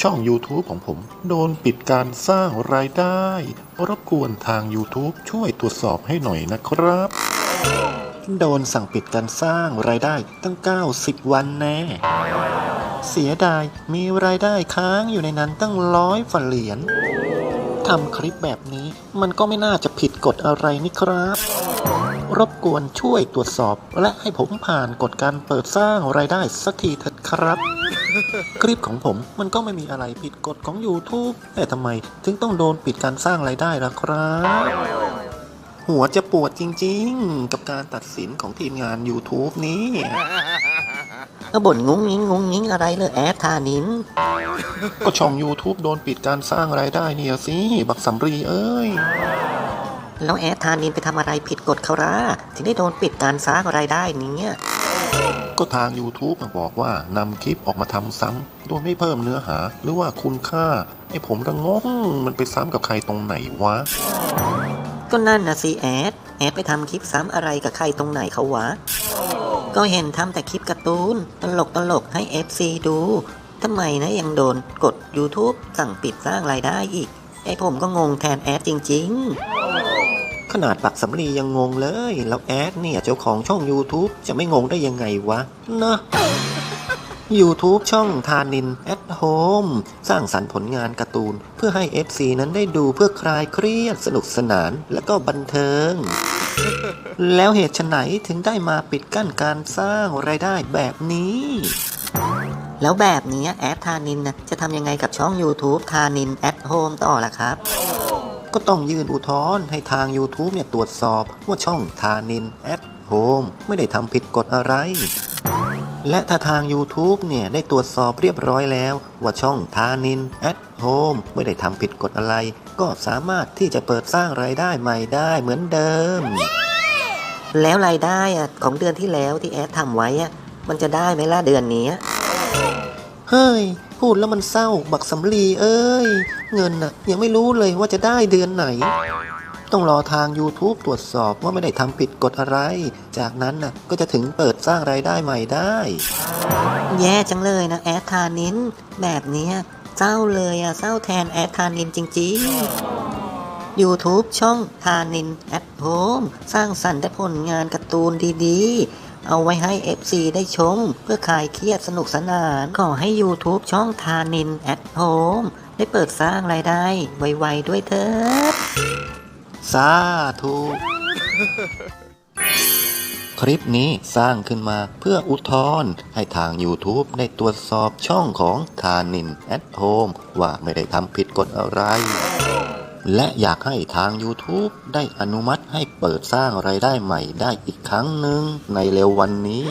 ช่อง YouTube ของผม โดนปิดการสร้างรายได้ รบกวนทาง YouTube ช่วยตรวจสอบให้หน่อยนะครับ โดนสั่งปิดการสร้างรายได้ตั้ง 90 วันแน่ เสียดายมีรายได้ค้างอยู่ในนั้นตั้งร้อยฝันเหรียญทำคลิปแบบนี้มันก็ไม่น่าจะผิดกฎอะไรนี่ครับ รบกวนช่วยตรวจสอบและให้ผมผ่านกฎการเปิดสร้างรายได้สักทีเถิดครับ คลิปของผมมันก็ไม่มีอะไรผิดกฎของ YouTube แต่ทำไม ถึงต้องโดนปิดการสร้างรายได้ล่ะครับ หัวจะปวดจริงๆ กับการตัดสินของทีมงาน YouTube นี้ก็บ่นงุ้งงิ้งงุ้งงิ้งอะไรเลยแอดทานินก็ช่อง YouTube โดนปิดการสร้างรายได้เนี่ยสิบักสำรีเอ้ยแล้วแอดทานินไปทำอะไรผิดกฎเขาล่ะถึงได้โดนปิดการสร้างรายได้เนี้ย ก็ทาง YouTube มาบอกว่านำคลิปออกมาทำซ้ำโดยไม่เพิ่มเนื้อหา หรือว่าคุณค่าไอ้ผมระงงมันไปซ้ำกับใครตรงไหนวะ ก็นั่นนะสิแอด แอดไปทำคลิปซ้ำอะไรกับใครตรงไหนเขาวะ ก็เห็นทำแต่คลิปการ์ตูน ตลกตลกให้ FC ดูทำไมนะยังโดนกด YouTube สั่งปิดสร้างรายได้อีก ไอผมก็งงแทนแอดจริง ๆ ขนาดปักสำลียังงงเลย แล้วแอดเนี่ย เจ้าของช่อง YouTube จะไม่งงได้ยังไงวะนะ YouTube ช่องทานิน at home สร้างสรรค์ผลงานการ์ตูน เพื่อให้ FC นั้นได้ดูเพื่อคลายเครียดสนุกสนานและก็บันเทิง แล้วเหตุไฉนถึงได้มาปิดกั้นการสร้างรายได้แบบนี้ แล้วแบบนี้แอดทานินนะจะทำยังไงกับช่อง YouTube ทานิน at home ต่อล่ะครับ ก็ต้องยื่นอุทธรณ์ให้ทาง YouTube เนี่ยตรวจสอบว่าช่องทานิน at home ไม่ได้ทำผิดกฎอะไร และถ้าทาง YouTube เนี่ยได้ตรวจสอบเรียบร้อยแล้ว ว่าช่องทานิน at home ไม่ได้ทำผิดกฎอะไร ก็สามารถที่จะเปิดสร้างรายได้ใหม่ได้เหมือนเดิม แล้วรายได้อะของเดือนที่แล้วที่แอดทำไว้อะมันจะได้ไหมล่ะเดือนนี้ เฮ้ย พูดแล้วมันเศร้า บักสำลีเอ้ย เงินน่ะ ยังไม่รู้เลยว่าจะได้เดือนไหน ต้องรอทาง YouTube ตรวจสอบว่าไม่ได้ทำผิดกฎอะไร จากนั้นน่ะก็จะถึงเปิดสร้างรายได้ใหม่ได้ แย่จังเลยนะแอดทานิน แบบเนี้ยเศร้าเลยอะเศร้าแทนแอดทานินจริงๆ YouTube ช่องทานินแอดโฮมสร้างสรรค์แต่ผลงานการ์ตูนดี ๆ เอาไว้ให้ FC ได้ชม เพื่อคลายเครียดสนุกสนาน ขอให้ YouTube ช่องทานินแอดโฮมได้เปิดสร้างรายได้ ไวๆด้วยเถิดสาธุคลิปนี้สร้างขึ้นมาเพื่ออุทธรณ์ให้ทาง YouTube ได้ตรวจสอบช่องของทานิน at home ว่าไม่ได้ทำผิดกฎอะไร และอยากให้ทาง YouTube ได้อนุมัติให้เปิดสร้างไรายได้ใหม่ได้อีกครั้งหนึ่งในเร็ววันนี้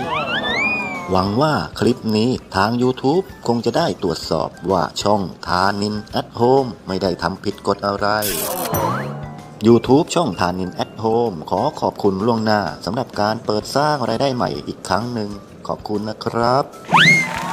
หวังว่าคลิปนี้ทาง YouTube คงจะได้ตรวจสอบว่าช่องทานิน at home ไม่ได้ทำผิดกฎอะไร YouTube ช่องทานิน at home ขอขอบคุณล่วงหน้าสำหรับการเปิดสร้างรายได้ใหม่อีกครั้งหนึ่งขอบคุณนะครับ